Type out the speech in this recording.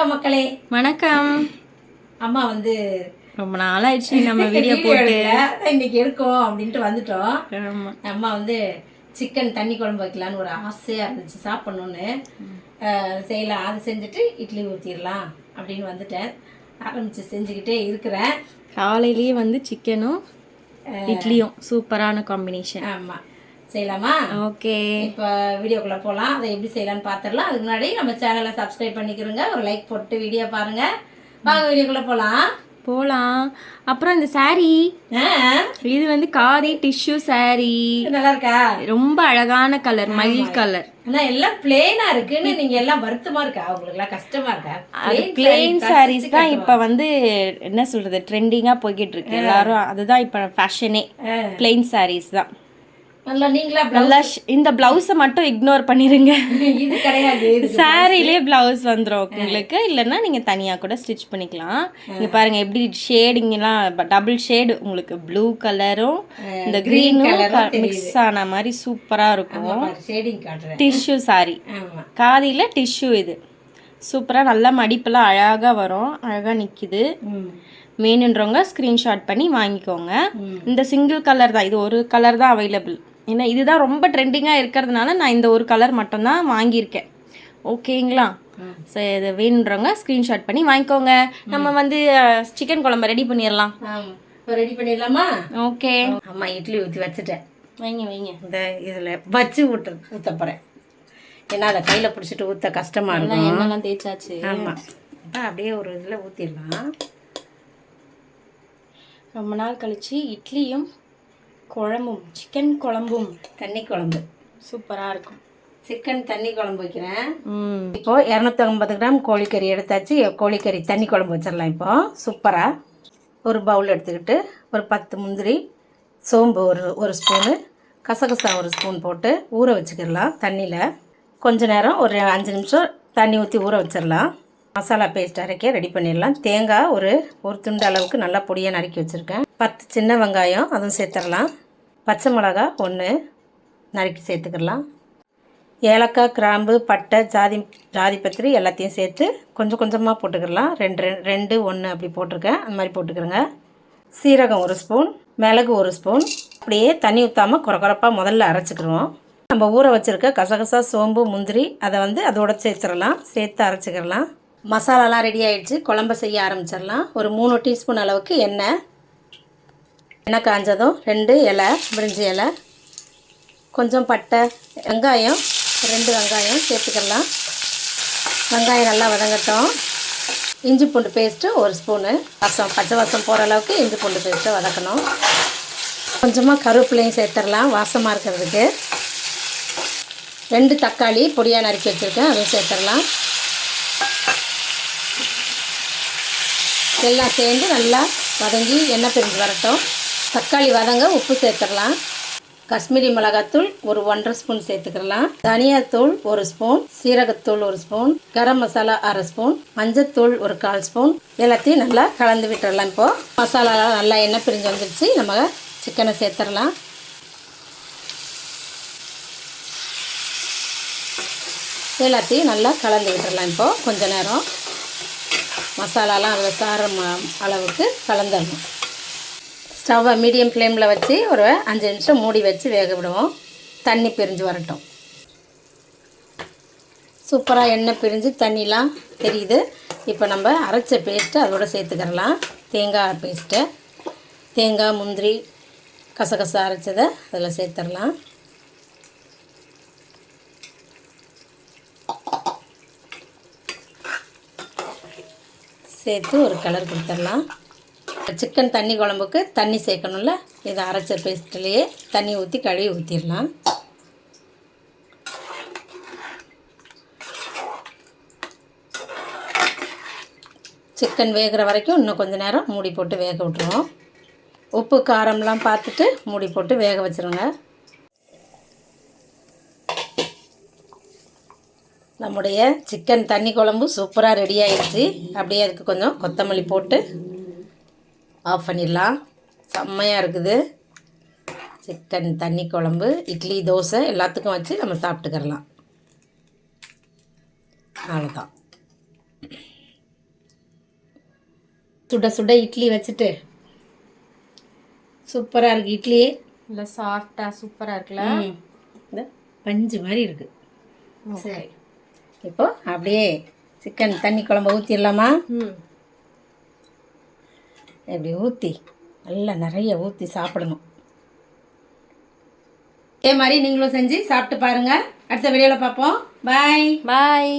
வணக்கம் மக்களே. வணக்கம். அம்மா வந்து ரொம்ப நாள் ஆயிடுச்சு நம்ம வீடியோ போட்டு. இன்னைக்கு எடுக்கும் அப்படின்ட்டு வந்துட்டோம். அம்மா வந்து சிக்கன் தண்ணி குழம்பு வைக்கலான்னு ஒரு ஆசையாக இருந்துச்சு சாப்பிட்ணுன்னு செய்யலாம் அது செஞ்சுட்டு இட்லி ஊற்றிடலாம் அப்படின்னு வந்துட்டேன். ஆரம்பிச்சு செஞ்சுக்கிட்டே இருக்கிறேன். காலையிலேயே வந்து சிக்கனும் இட்லியும். சூப்பரான காம்பினேஷன் ஆமாம் செய்யலாமா? ஓகே. இப்போ வீடியோக்குள்ளே போகலாம் அதை எப்படி செய்யலாம்னு பார்த்துடலாம் அதுக்கு முன்னாடி நம்ம சேனலை சப்ஸ்கிரைப் பண்ணிக்கிறோங்க ஒரு லைக் போட்டு வீடியோ பாருங்கள் வாங்க வீடியோக்குள்ளே போகலாம் போலாம். அப்புறம் இந்த saree. இது வந்து காதி டிஷ்யூ saree. நல்லா இருக்கா ரொம்ப அழகான கலர் மயில் கலர் ஆனா எல்லாம் பிளேனா இருக்குன்னு நீங்க எல்லாம் வருத்தமா இருக்கா? உங்களுக்கு எல்லாம் கஷ்டமா இருக்கா? sarees கசிச்சு தான் இப்போ வந்து என்ன சொல்றது ட்ரெண்டிங்கா போய்கிட்டு இருக்கு. எல்லாரும் அதுதான் இப்போ ஃபேஷனே பிளெயின் sarees தான். நல்லா நீங்களா நல்லா இந்த பிளவுஸை மட்டும் இக்னோர் பண்ணிருங்க. இது கிடையாது சாரிலே பிளவுஸ் வந்துடும் உங்களுக்கு. இல்லைன்னா நீங்கள் தனியாக கூட ஸ்டிச் பண்ணிக்கலாம். இங்கே பாருங்க எப்படி ஷேடிங் எல்லாம் டபுள் ஷேடு உங்களுக்கு ப்ளூ கலரும் இந்த க்ரீனும் மிக்ஸ் ஆன மாதிரி சூப்பராக இருக்கும். டிஷ்யூ சாரி காதியில் டிஷ்யூ இது. சூப்பராக நல்லா மடிப்பெல்லாம் அழகாக வரும். அழகாக நிற்கிது வேணுன்றவங்க ஸ்க்ரீன்ஷாட் பண்ணி வாங்கிக்கோங்க. இந்த சிங்கிள் கலர் தான். இது ஒரு கலர் தான் அவைலபிள் ஏன்னா இதுதான் ரொம்ப ட்ரெண்டிங்காக இருக்கிறதுனால நான் இந்த ஒரு கலர் மட்டும்தான் வாங்கியிருக்கேன். ஓகேங்களா சரி இது வேணுன்றவங்க ஸ்க்ரீன்ஷாட் பண்ணி வாங்கிக்கோங்க. நம்ம வந்து சிக்கன் குழம்பு ரெடி பண்ணிடலாம். ரெடி பண்ணிடலாமா? ஓகே அம்மா இட்லி ஊற்றி வச்சுட்டேன். வைங்க வைங்க. இந்த இதில் வச்சு ஊற்று ஊற்ற போகிறேன் ஏன்னா அதை கையில் பிடிச்சிட்டு ஊற்ற கஷ்டமா இருக்கும். எண்ணெய்லாம் தேய்ச்சாச்சு. ஆமாம் அப்படியே ஒரு இதில் ஊற்றிடலாம் ரொம்ப நாள் கழிச்சு இட்லியும் குழம்பும் சிக்கன் குழம்பும். தண்ணி குழம்பு. சூப்பராக இருக்கும். சிக்கன் தண்ணி குழம்பு வைக்கிறேன். இப்போ இரநூத்தி ஐம்பது கிராம் கோழிக்கறி எடுத்தாச்சு. கோழிக்கறி தண்ணி குழம்பு வச்சிடலாம் இப்போ. சூப்பராக ஒரு பவுல் எடுத்துக்கிட்டு ஒரு பத்து முந்திரி சோம்பு ஒரு ஒரு ஸ்பூனு கசகசா ஒரு ஸ்பூன் போட்டு ஊற வச்சுக்கிடலாம் தண்ணியில். கொஞ்ச நேரம் ஒரு அஞ்சு நிமிஷம் தண்ணி ஊற்றி ஊற வச்சிடலாம். மசாலா பேஸ்ட் அரைக்க ரெடி பண்ணிடலாம். தேங்காய் ஒரு ஒரு துண்டு அளவுக்கு நல்லா பொடியாக நறுக்கி வச்சுருக்கேன். பத்து சின்ன வெங்காயம் அதுவும் சேர்த்துடலாம். பச்சை மிளகா ஒன்று நறுக்கி சேர்த்துக்கிடலாம். ஏலக்காய் கிராம்பு பட்டை ஜாதி ஜாதி பத்திரி எல்லாத்தையும் சேர்த்து கொஞ்சம் கொஞ்சமாக போட்டுக்கிடலாம். ரெண்டு ரெண்டு ரெண்டு ஒன்று அப்படி போட்டிருக்கேன். அந்த மாதிரி போட்டுக்கிறேங்க. சீரகம் ஒரு ஸ்பூன் மிளகு ஒரு ஸ்பூன். அப்படியே தண்ணி ஊற்றாமல் குறக்குறப்பாக முதல்ல அரைச்சிக்கிடுவோம். நம்ம ஊற வச்சுருக்க கசகசா சோம்பு முந்திரி அதை வந்து அதோட சேர்த்துடலாம். சேர்த்து அரைச்சிக்கிடலாம். மசாலாலாம் ரெடி ஆகிடுச்சு குழம்பு செய்ய ஆரம்பிச்சிடலாம். ஒரு மூணு டீஸ்பூன் அளவுக்கு எண்ணெய் எண்ணெய் காஞ்சதும் ரெண்டு இலை பிரிஞ்சி இலை கொஞ்சம் பட்டை வெங்காயம் ரெண்டு வெங்காயம் சேர்த்துக்கலாம். வெங்காயம் நல்லா வதங்கட்டும். இஞ்சி பூண்டு பேஸ்ட்டு ஒரு ஸ்பூனு வாசம் பச்சை வாசம் போகிற அளவுக்கு இஞ்சி பூண்டு பேஸ்ட்டை வதக்கணும். கொஞ்சமாக கருவேப்பிலையும் சேர்த்துடலாம் வாசமாக இருக்கிறதுக்கு. ரெண்டு தக்காளி பொடியாக நறுக்கி வச்சுருக்கேன் அதையும் சேர்த்துடலாம். எல்லாம் சேர்ந்து நல்லா வதங்கி எண்ணெய் பிரிஞ்சு வரட்டும். தக்காளி வதங்க உப்பு சேர்த்துடலாம். காஷ்மீரி மிளகாத்தூள் ஒரு ஒன்றரை ஸ்பூன் சேர்த்துக்கலாம் தனியாத்தூள் ஒரு ஸ்பூன் சீரகத்தூள் ஒரு ஸ்பூன் கரம் மசாலா அரை ஸ்பூன் மஞ்சத்தூள் ஒரு கால் ஸ்பூன். எல்லாத்தையும் நல்லா கலந்து விட்டுடலாம் இப்போது மசாலாலாம் நல்லா எண்ணெய் பிரிஞ்சு வந்துடுச்சு நம்ம சிக்கனை சேர்த்துடலாம். எல்லாத்தையும் நல்லா கலந்து விட்டுடலாம் இப்போது கொஞ்ச நேரம். மசாலாலாம் அதில் சார அளவுக்கு கலந்துடணும். ஸ்டவ்வை மீடியம் ஃப்ளேமில் வச்சு ஒரு அஞ்சு நிமிஷம் மூடி வச்சு வேக விடுவோம். தண்ணி பிரிஞ்சு வரட்டும். சூப்பராக எண்ணெய் பிரிஞ்சு தண்ணிலாம் தெரியுது. இப்போ நம்ம அரைச்ச பேஸ்ட்டு அதோட சேர்த்துக்கிறலாம். தேங்காய் பேஸ்ட்டு தேங்காய் முந்திரி கசகசா அரைச்சதை அதில் சேர்த்துடலாம் சேர்த்து ஒரு கலர் கொடுத்துடலாம் சிக்கன் தண்ணி குழம்புக்கு தண்ணி சேர்க்கணும்ல இதை அரைச்ச பேஸ்ட்லேயே தண்ணி ஊற்றி கழுவி ஊற்றிடலாம் சிக்கன் வேகிற வரைக்கும் இன்னும் கொஞ்சம் நேரம் மூடி போட்டு வேக விட்டுருவோம். உப்பு காரம்லாம் பார்த்துட்டு மூடி போட்டு வேக வச்சுருங்க. நம்முடைய சிக்கன் தண்ணி குழம்பு சூப்பராக ரெடி ஆயிடுச்சு. அப்படியே அதுக்கு கொஞ்சம் கொத்தமல்லி போட்டு ஆஃப் பண்ணிடலாம். செம்மையாக இருக்குது. சிக்கன் தண்ணி குழம்பு இட்லி தோசை எல்லாத்துக்கும் வச்சு நம்ம சாப்பிட்டுக்கிறலாம். அவ்வளோதான் சுட சுட இட்லி வச்சுட்டு சூப்பராக இருக்குது இட்லி. இல்லை சாஃப்டாக சூப்பராக இருக்குல்ல. இந்த பஞ்சு மாதிரி இருக்குது சரி. இப்போ அப்படியே சிக்கன் தண்ணி குழம்பு ஊற்றிடலாமா ம். இப்படி ஊற்றி நல்லா நிறைய ஊற்றி சாப்பிடணும். இதே மாதிரி நீங்களும் செஞ்சு சாப்பிட்டு பாருங்கள் அடுத்த வீடியோவில் பார்ப்போம். பாய் பாய்